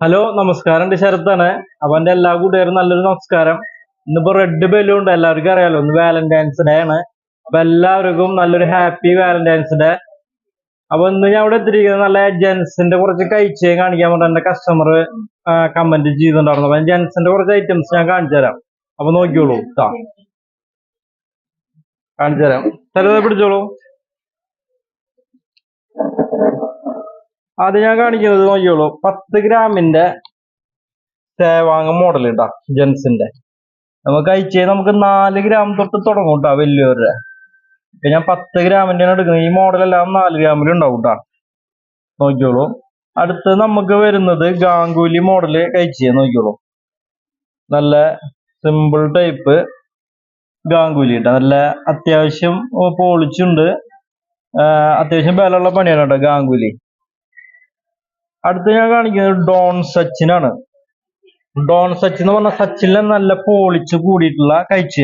Hello നമസ്കാരം. ശരത്താണ്. അപ്പൊ എന്റെ എല്ലാ കൂട്ടുകാരും നല്ലൊരു നമസ്കാരം. ഇന്നിപ്പോ റെഡ് ബലൂൺ ഉണ്ട്. എല്ലാവർക്കും അറിയാലോ ഇന്ന് വാലന്റൈൻസ് ഡേ ആണ്. അപ്പൊ എല്ലാവർക്കും നല്ലൊരു ഹാപ്പി വാലന്റൈൻസ് ഡേ അപ്പൊ ഇന്ന് ഞാൻ ഇവിടെ എത്തിയിരിക്കുന്നത് നല്ല ജെൻസിന്റെ കുറച്ച് കഴിച്ചേ കാണിക്കാൻ വേണ്ടി എന്റെ കസ്റ്റമർ കമന്റ് ചെയ്തിട്ടുണ്ടായിരുന്നു. അപ്പൊ ജെൻസിന്റെ കുറച്ച് ഐറ്റംസ് ഞാൻ കാണിച്ചു തരാം. അപ്പൊ നോക്കിയോളൂ. കാണിച്ചു തരാം. ചിലത് പിടിച്ചോളൂ. ആദ്യം ഞാൻ കാണിക്കുന്നത് നോക്കിയോളൂ. പത്ത് ഗ്രാമിന്റെ സേവാങ് മോഡൽ കേട്ടാ ജെൻസിന്റെ. നമുക്ക് അയച്ചേ നമുക്ക് നാല് ഗ്രാം തൊട്ട് തുടങ്ങും കേട്ടാ വലിയവരുടെ. ഞാൻ പത്ത് ഗ്രാമിന്റെ എടുക്കുന്നത്. ഈ മോഡൽ എല്ലാം നാല് ഗ്രാമിൽ ഉണ്ടാവും കേട്ടാ നോക്കിയോളൂ. അടുത്ത് നമുക്ക് വരുന്നത് ഗാംഗുലി മോഡൽ കഴിച്ചേ നോക്കിയോളൂ. നല്ല സിമ്പിൾ ടൈപ്പ് ഗാംഗുലി കേട്ടോ നല്ല അത്യാവശ്യം പോളിച്ചുണ്ട് അത്യാവശ്യം ബലമുള്ള പണിയാണ് കേട്ടോ ഗാംഗുലി. അടുത്ത് ഞാൻ കാണിക്കുന്നത് ഡോൺ സച്ചിൻ ആണ് ഡോൺ സച്ചിൻ എന്ന് പറഞ്ഞാൽ സച്ചിനെ നല്ല പോളിച്ച് കൂടിയിട്ടുള്ള കഴിച്ച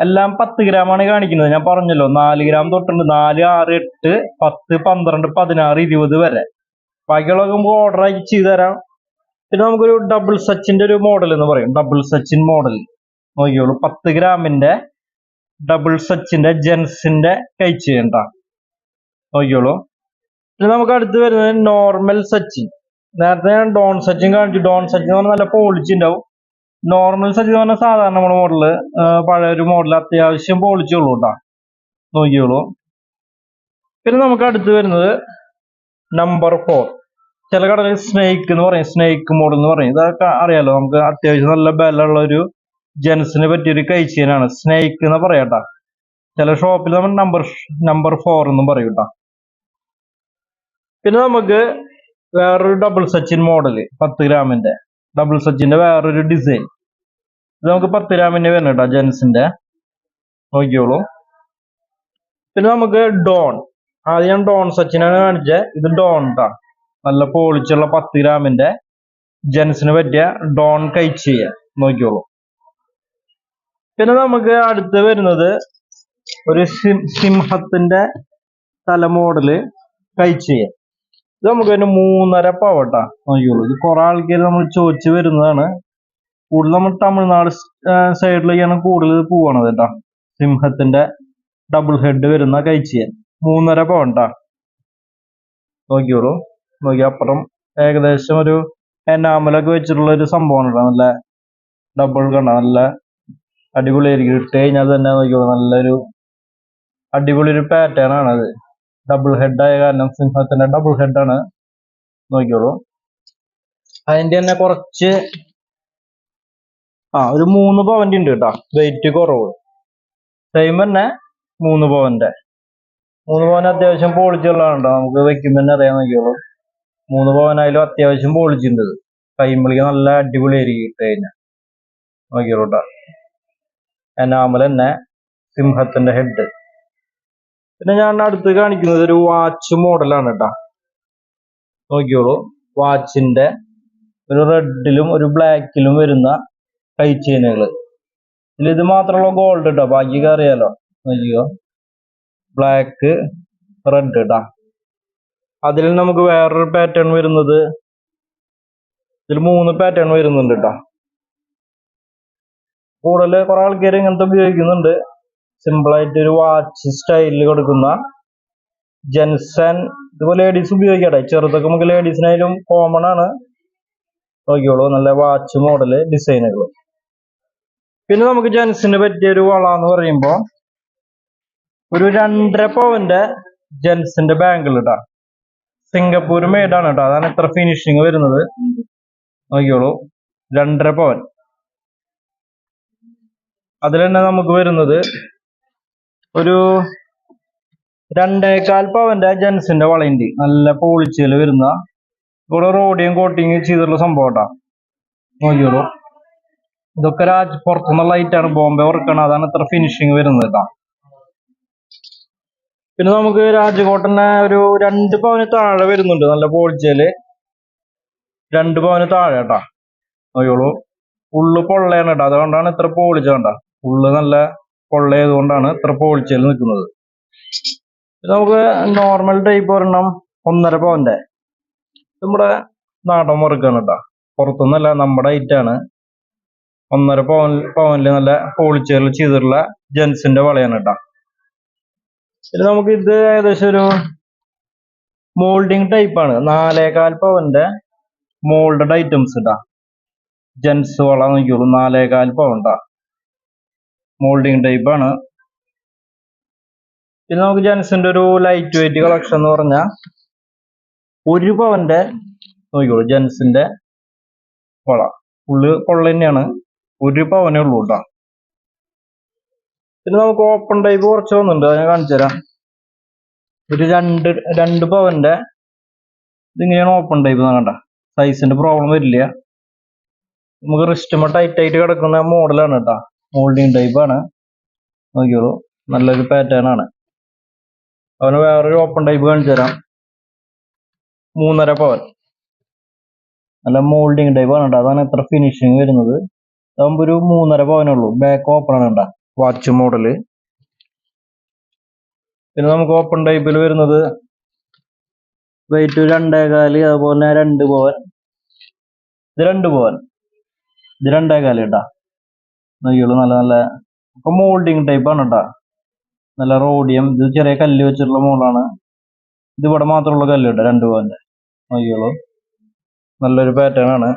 എല്ലാം പത്ത് ഗ്രാമാണ് കാണിക്കുന്നത്. ഞാൻ പറഞ്ഞല്ലോ നാല് ഗ്രാം തൊട്ടുണ്ട് നാല് ആറ് എട്ട് പത്ത് പന്ത്രണ്ട് പതിനാറ് ഇരുപത് വരെ. ബാക്കിയുള്ളതൊക്കെ നമുക്ക് ഓർഡർ ആക്കി ചെയ്തു തരാം. പിന്നെ നമുക്കൊരു ഡബിൾ സച്ചിന്റെ ഒരു മോഡൽ എന്ന് പറയും. ഡബിൾ സച്ചിൻ മോഡൽ നോക്കിയോളൂ പത്ത് ഗ്രാമിന്റെ ഡബിൾ സച്ചിന്റെ ജെൻസിന്റെ കേട്ടാ നോക്കിയോളൂ പിന്നെ നമുക്ക് അടുത്ത് വരുന്നത് നോർമൽ സച്ചിൻ നേരത്തെ ഞാൻ ഡോൺ സച്ചിൻ കാണിച്ചു. ഡോൺ സച്ചിൻ എന്ന് പറഞ്ഞാൽ നല്ല പോളിച്ച് ഉണ്ടാവും. നോർമൽ സച്ചിൻ എന്ന് പറഞ്ഞാൽ സാധാരണ നമ്മുടെ മോഡൽ പഴയ ഒരു മോഡൽ അത്യാവശ്യം പോളിച്ചുള്ളൂ കേട്ടോ നോക്കിയോളൂ പിന്നെ നമുക്ക് അടുത്ത് വരുന്നത് നമ്പർ ഫോർ ചില കടകളിൽ സ്നേക്ക് എന്ന് പറയും. സ്നേക്ക് മോഡൽ എന്ന് പറയും. ഇതൊക്കെ അറിയാലോ നമുക്ക് അത്യാവശ്യം നല്ല ബലമുള്ള ഒരു ജെൻസിന് പറ്റിയൊരു കഴിച്ചേനാണ് സ്നേക്ക് എന്ന് പറയാട്ടാ ചില ഷോപ്പിൽ നമ്മൾ നമ്പർ നമ്പർ ഫോർ എന്നും പറയും കേട്ടോ പിന്നെ നമുക്ക് വേറൊരു ഡബിൾ സച്ചിൻ മോഡൽ പത്ത് ഗ്രാമിന്റെ. ഡബിൾ സച്ചിന്റെ വേറൊരു ഡിസൈൻ ഇത് നമുക്ക് പത്ത് ഗ്രാമിന്റെ വരണം കേട്ടോ ജെൻസിന്റെ. നോക്കിയോളൂ പിന്നെ നമുക്ക് ഡോൺ. ആദ്യം ഞാൻ ഡോൺ സച്ചിനാണ് കാണിച്ചത് ഇത് ഡോൺ ട്ടാ. നല്ല പോളിച്ചുള്ള പത്ത് ഗ്രാമിന്റെ ജെൻസിന് പറ്റിയ ഡോൺ കഴിച്ച് നോക്കിയോളൂ പിന്നെ നമുക്ക് അടുത്ത് വരുന്നത് ഒരു സിംഹത്തിന്റെ തല മോഡൽ കഴിച്ച് ഇത് നമുക്ക് ഒരു മൂന്നര പവട്ടാ. നോക്കിയുള്ളൂ ഇത് കുറെ ആൾക്കാർ നമ്മൾ ചോദിച്ചു വരുന്നതാണ്. കൂടുതൽ നമ്മൾ തമിഴ്നാട് സൈഡിലേക്കാണ് കൂടുതൽ പോവണത് കേട്ടോ. സിംഹത്തിന്റെ ഡബിൾ ഹെഡ് വരുന്ന കഴിച്ചിയൻ മൂന്നര പവണ്ടാ. നോക്കിയോളൂ നോക്കി അപ്പുറം ഏകദേശം ഒരു എനാമലൊക്കെ വെച്ചിട്ടുള്ള ഒരു സംഭവമാണ് കേട്ടോ. നല്ല ഡബിൾ കണ്ട നല്ല അടിപൊളിയായിരിക്കും. ഇട്ട് കഴിഞ്ഞാൽ തന്നെ നോക്കിയോളൂ നല്ലൊരു അടിപൊളി ഒരു പാറ്റേൺ ആണ് അത് ഡബിൾ ഹെഡായ കാരണം സിംഹത്തിന്റെ ഡബിൾ ഹെഡാണ് നോക്കിയോളൂ അതിന്റെ തന്നെ കുറച്ച് ആ ഒരു മൂന്ന് പവന്റെ ഉണ്ട് കേട്ടോ. വെയിറ്റ് കുറവ്. സെയിം തന്നെ മൂന്ന് പവന്റെ മൂന്ന് പവൻ അത്യാവശ്യം പോളിച്ചുള്ളതാണ് കേട്ടോ. നമുക്ക് വെക്കുമ്പോൾ തന്നെ അറിയാൻ നോക്കിയോളൂ മൂന്ന് പവനായാലും അത്യാവശ്യം പോളിച്ചിട്ടുണ്ട് ഇത്. കൈമളിക്ക് നല്ല അടിപൊളിയായിരിക്കും ഇട്ട് കഴിഞ്ഞാൽ നോക്കിയോളൂ കേട്ടോ. എനാമൽ തന്നെ സിംഹത്തിന്റെ ഹെഡ് പിന്നെ ഞാൻ അടുത്ത് കാണിക്കുന്നത് ഒരു വാച്ച് മോഡലാണ് കേട്ടാ നോക്കിയോളൂ വാച്ചിന്റെ ഒരു റെഡിലും ഒരു ബ്ലാക്കിലും വരുന്ന കൈ ചെയിനുകൾ ഇതിൽ ഇത് മാത്രമുള്ള ഗോൾഡ് കേട്ടോ ബാക്കിയൊക്കെ അറിയാലോ. നോക്കിയോ ബ്ലാക്ക് റെഡ് കേട്ടാ അതിൽ നമുക്ക് വേറൊരു പാറ്റേൺ വരുന്നത് ഇതിൽ മൂന്ന് പാറ്റേൺ വരുന്നുണ്ട് കേട്ടോ കൂടുതൽ കുറെ ആൾക്കാർ ഇങ്ങനത്തെ ഉപയോഗിക്കുന്നുണ്ട്. സിമ്പിൾ ആയിട്ട് ഒരു വാച്ച് സ്റ്റൈലിൽ കൊടുക്കുന്ന ജെൻസൺ ഇതുപോലെ ലേഡീസ് ഉപയോഗിക്കട്ടെ. ചെറുതൊക്കെ നമുക്ക് ലേഡീസിനായാലും കോമൺ ആണ്. നോക്കിയോളൂ നല്ല വാച്ച് മോഡൽ ഡിസൈനുകൾ പിന്നെ നമുക്ക് ജെൻസിന് പറ്റിയ ഒരു വള എന്ന് പറയുമ്പോൾ ഒരു രണ്ടര പവന്റെ ജെൻസിന്റെ ബാങ്കിൾ ഇട്ടാ സിംഗപ്പൂർ മെയ്ഡ് ആണ് കേട്ടോ അതാണ് ഇത്ര ഫിനിഷിങ് വരുന്നത്. നോക്കിയോളൂ രണ്ടര പവൻ അതിൽ തന്നെ നമുക്ക് വരുന്നത് ഒരു രണ്ടേകാൽ പവന്റെ ജെൻസിന്റെ വളയുണ്ട്. നല്ല പോളിച്ചയിൽ വരുന്ന. ഇവിടെ റോഡിയും കോട്ടിങ് ചെയ്തിട്ടുള്ള സംഭവം നോക്കിയോളൂ ഇതൊക്കെ രാജ് പുറത്തുനിന്നുള്ള ലൈറ്റാണ് ബോംബെ വർക്കാണ് അതാണ് ഇത്ര ഫിനിഷിങ് വരുന്നത് പിന്നെ നമുക്ക് രാജകോട്ടനെ ഒരു രണ്ട് പവന് താഴെ വരുന്നുണ്ട്. നല്ല പോളിച്ചയിൽ രണ്ട് പവന് താഴെ കേട്ടാ നോക്കിയോളൂ ഉള്ളു പൊള്ളയാണ് കേട്ടോ അതുകൊണ്ടാണ് ഇത്ര പോളിച്ച കണ്ട. ഉള്ളു നല്ല പൊള്ളയായതുകൊണ്ടാണ് ഇത്ര പോളിച്ചയിൽ നിൽക്കുന്നത് നമുക്ക് നോർമൽ ടൈപ്പ് ഒരെണ്ണം ഒന്നര പവന്റെ നമ്മുടെ നാടൻ വറുക്കാണ് കേട്ടോ. പുറത്തുനിന്നല്ല നമ്മുടെ ഐറ്റാണ് ഒന്നര പവൻ പവനിൽ നല്ല പോളിച്ചേറിൽ ചെയ്തിട്ടുള്ള ജെൻസിന്റെ വളയാണ് കേട്ടോ. പിന്നെ നമുക്ക് ഇത് ഏകദേശം ഒരു മോൾഡിങ് ടൈപ്പ് ആണ്. നാലേകാൽ പവന്റെ മോൾഡഡ് ഐറ്റംസ് ഇട്ടാ ജെൻസ് വള നോക്കിയോളൂ നാലേകാൽ പവൻ ട്ടാ. മോൾഡിങ് ടൈപ്പ് ആണ്. പിന്നെ നമുക്ക് ജെൻസിന്റെ ഒരു ലൈറ്റ് വെയിറ്റ് കളക്ഷൻ എന്ന് പറഞ്ഞാൽ ഒരു പവന്റെ നോക്കിയോളൂ ജെൻസിന്റെ വള. ഉള്ളു കൊള്ള തന്നെയാണ്. ഒരു പവനേ ഉള്ളൂ കേട്ടോ. പിന്നെ നമുക്ക് ഓപ്പൺ ടൈപ്പ് കുറച്ച് വന്നിട്ടുണ്ട് അത് ഞാൻ കാണിച്ചു തരാം. ഒരു രണ്ട് രണ്ട് പവന്റെ ഇതിങ്ങനെയാണ് ഓപ്പൺ ടൈപ്പ് കണ്ട സൈസിന്റെ പ്രോബ്ലം വരില്ല. നമുക്ക് റിസ്റ്റമ ടൈറ്റ് ആയിട്ട് കിടക്കുന്ന മോഡലാണ് കേട്ടോ. മോൾഡിങ് ആണ്. നോക്കിയോളൂ നല്ലൊരു പാറ്റേൺ ആണ്. അവന് വേറൊരു ഓപ്പൺ ടൈപ്പ് കാണിച്ചു തരാം. മൂന്നര പവൻ. നല്ല മോൾഡിങ് ടൈപ്പ് ആണ് കേട്ടോ. അതാണ് എത്ര ഫിനിഷിങ് വരുന്നത്. അതാകുമ്പോൾ ഒരു മൂന്നര പവനേ ഉള്ളൂ. ബാക്ക് ഓപ്പൺ ആണ് കേട്ടോ. വാച്ച് മോഡൽ പിന്നെ നമുക്ക് ഓപ്പൺ ടൈപ്പിൽ വരുന്നത് വെയിറ്റ് രണ്ടേകാൽ അതുപോലെ രണ്ട് പവൻ. ഇത് രണ്ട് പവൻ. ഇത് രണ്ടേകാൽ കേട്ടാ. നോക്കിയോളൂ നല്ല നല്ല ഒക്കെ മോൾഡിങ് ടൈപ്പ് ആണ് കേട്ടാ നല്ല റോഡിയം ഇത് ചെറിയ കല്ല് വെച്ചിട്ടുള്ള മോളാണ്. ഇത് ഇവിടെ മാത്രമുള്ള കല്ല് കേട്ടോ രണ്ട് പവന്റെ നോക്കിയോളൂ നല്ലൊരു പാറ്റേൺ ആണ്.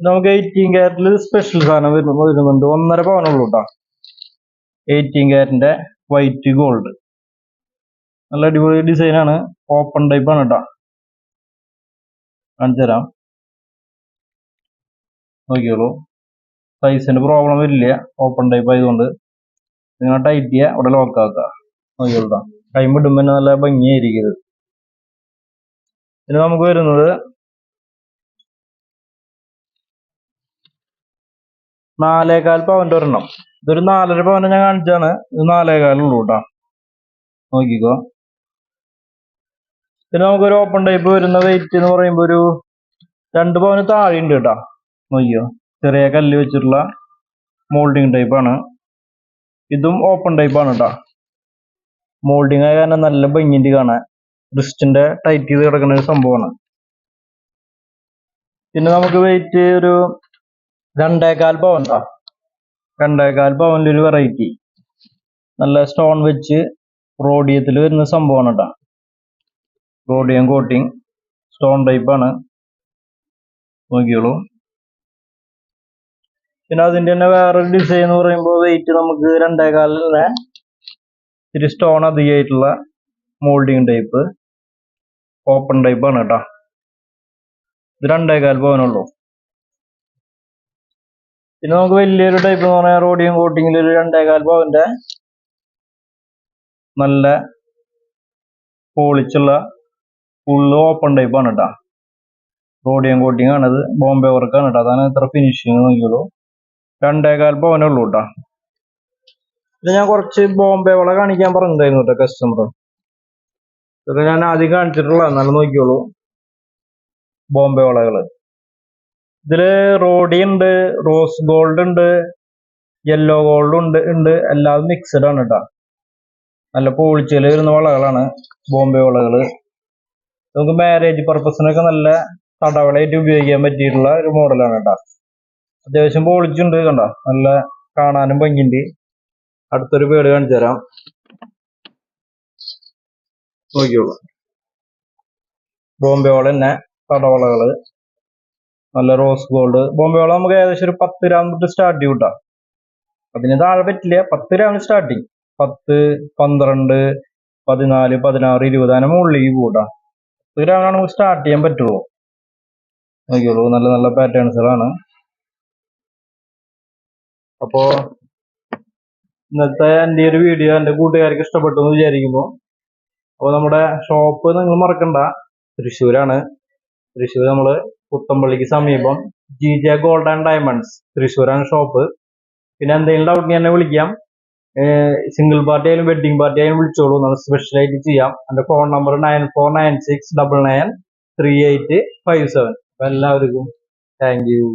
നമുക്ക് എയ്റ്റീൻ ക്യാരറ്റിൽ സ്പെഷ്യൽ സാധനം വരുന്നു വരുന്നുണ്ട് ഒന്നര പവനുള്ളൂ കേട്ടോ എയ്റ്റീൻ കാരറ്റിന്റെ വൈറ്റ് ഗോൾഡ് നല്ല അടിപൊളി ആണ്. ഓപ്പൺ ടൈപ്പ് ആണ് കേട്ടോ കാണിച്ചു തരാം നോക്കിയോളൂ സൈസിന്റെ പ്രോബ്ലം വരില്ല ഓപ്പൺ ടൈപ്പ് ആയതുകൊണ്ട് നിങ്ങൾ ടൈറ്റ് ചെയ്യുക ഇവിടെ ലോക്ക് ആക്കുക നോക്കിയോളൂ ടൈം ഇടുമ്പോൾ തന്നെ നല്ല ഭംഗിയായിരിക്കും ഇത്. പിന്നെ നമുക്ക് വരുന്നത് നാലേകാൽ പവന്റെ ഒരെണ്ണം. ഇതൊരു നാലര പവന്റെ ഞാൻ കാണിച്ചാണ് ഇത് നാലേകാലുള്ളൂ കേട്ടോ നോക്കിക്കോ. പിന്നെ നമുക്കൊരു ഓപ്പൺ ടൈപ്പ് വരുന്ന വെയിറ്റ് എന്ന് പറയുമ്പോൾ ഒരു രണ്ട് പവന് താഴെ ഉണ്ട് കേട്ടോ നോക്കിയോ ചെറിയ കല്ല് വെച്ചിട്ടുള്ള മോൾഡിങ് ടൈപ്പാണ് ഇതും ഓപ്പൺ ടൈപ്പാണ് കേട്ടോ മോൾഡിങ് ആയ കാരണം നല്ല ഭംഗിന്റെ കാണാൻ. റിസ്റ്റിന്റെ ടൈറ്റ് ചെയ്ത് കിടക്കുന്ന ഒരു സംഭവമാണ്. പിന്നെ നമുക്ക് വെയിറ്റ് ഒരു രണ്ടേകാൽ പവൻ കേട്ടോ രണ്ടേകാൽ പവനിൽ ഒരു വെറൈറ്റി നല്ല സ്റ്റോൺ വെച്ച് റോഡിയത്തിൽ വരുന്ന സംഭവമാണ് കേട്ടോ റോഡിയം കോട്ടിങ് സ്റ്റോൺ ടൈപ്പാണ് നോക്കിയോളൂ. പിന്നെ അതിന്റെ തന്നെ വേറൊരു ഡിസൈൻ എന്ന് പറയുമ്പോൾ വെയിറ്റ് നമുക്ക് രണ്ടേകാലിന് ഇത്തിരി സ്റ്റോൺ അധികമായിട്ടുള്ള മോൾഡിങ് ടൈപ്പ് ഓപ്പൺ ടൈപ്പ് ആണ് കേട്ടോ ഇത് രണ്ടേകാൽ പവനുള്ളൂ. പിന്നെ നമുക്ക് വലിയൊരു ടൈപ്പ് എന്ന് പറഞ്ഞാൽ റോഡിയും കോട്ടിങ്ങിൽ ഒരു രണ്ടേകാൽ പവന്റെ നല്ല പോളിച്ചുള്ള ഫുള്ള് ഓപ്പൺ ടൈപ്പ് ആണ് കേട്ടോ റോഡിയം കോട്ടിങ് ആണത്. ബോംബെ വർക്കാണ് കേട്ടോ അതാണ് ഇത്ര ഫിനിഷിങ് നോക്കിയുള്ളൂ രണ്ടേകാൽ പവനേ ഉള്ളൂ കേട്ടോ ഇത് ഞാൻ കുറച്ച് ബോംബെ വള കാണിക്കാൻ പറഞ്ഞിട്ടുണ്ടായിരുന്നു കേട്ടോ കസ്റ്റമർ ഇതൊക്കെ ഞാൻ ആദ്യം കാണിച്ചിട്ടുള്ള നല്ല നോക്കിയോളൂ ബോംബെ വളകൾ. ഇതിൽ റോഡി ഉണ്ട് റോസ് ഗോൾഡ് ഉണ്ട് യെല്ലോ ഗോൾഡ് ഉണ്ട് ഉണ്ട്. എല്ലാം മിക്സഡ് ആണ് കേട്ടോ നല്ല പോളിച്ചൽ വരുന്ന വളകളാണ് ബോംബെ വളകൾ. നമുക്ക് മാരേജ് പർപ്പസിനൊക്കെ നല്ല തടവളയായിട്ട് ഉപയോഗിക്കാൻ പറ്റിയിട്ടുള്ള ഒരു മോഡലാണ് കേട്ടോ അത്യാവശ്യം പൊളിച്ചുണ്ട് കണ്ട? നല്ല കാണാനും ഭംഗിയുണ്ട്. അടുത്തൊരു പേട് കാണിച്ചു തരാം. നോക്കിയോളൂ ബോംബെ വള തന്നെ തടവളകൾ. നല്ല റോസ് ഗോൾഡ് ബോംബെ വള നമുക്ക് ഏകദേശം ഒരു പത്ത് ഗ്രാം തൊട്ട് സ്റ്റാർട്ട് ചെയ്യും കേട്ടോ അതിന് താഴെ പറ്റില്ല. പത്ത് ഗ്രാം സ്റ്റാർട്ടിങ് പത്ത് പന്ത്രണ്ട് പതിനാല് പതിനാറ് ഇരുപത് അങ്ങനെ മുകളിലേക്ക് കൂട്ടാ പത്ത് ഗ്രാമിനാണ് നമുക്ക് സ്റ്റാർട്ട് ചെയ്യാൻ പറ്റുള്ളൂ. നോക്കിയോളൂ നല്ല നല്ല പാറ്റേൺസുകളാണ് അപ്പോ ഇന്നത്തെ എന്റെ ഒരു വീഡിയോ എന്റെ കൂട്ടുകാർക്ക് ഇഷ്ടപ്പെട്ടു എന്ന് വിചാരിക്കുന്നു. അപ്പോൾ നമ്മുടെ ഷോപ്പ് നിങ്ങൾ മറക്കണ്ട. തൃശ്ശൂരാണ്. തൃശ്ശൂർ നമ്മൾ പുത്തമ്പള്ളിക്ക് സമീപം G J gold and diamonds തൃശ്ശൂരാണ് ഷോപ്പ് പിന്നെ എന്തെങ്കിലും ഡൗട്ട് എന്നെ വിളിക്കാം. സിംഗിൾ പാർട്ടി ആയാലും വെഡിങ് പാർട്ടി ആയാലും വിളിച്ചോളൂ. നമ്മൾ സ്പെഷ്യലായിട്ട് ചെയ്യാം. എന്റെ phone number nine four nine six double nine three eight five seven അപ്പം എല്ലാവർക്കും താങ്ക് യു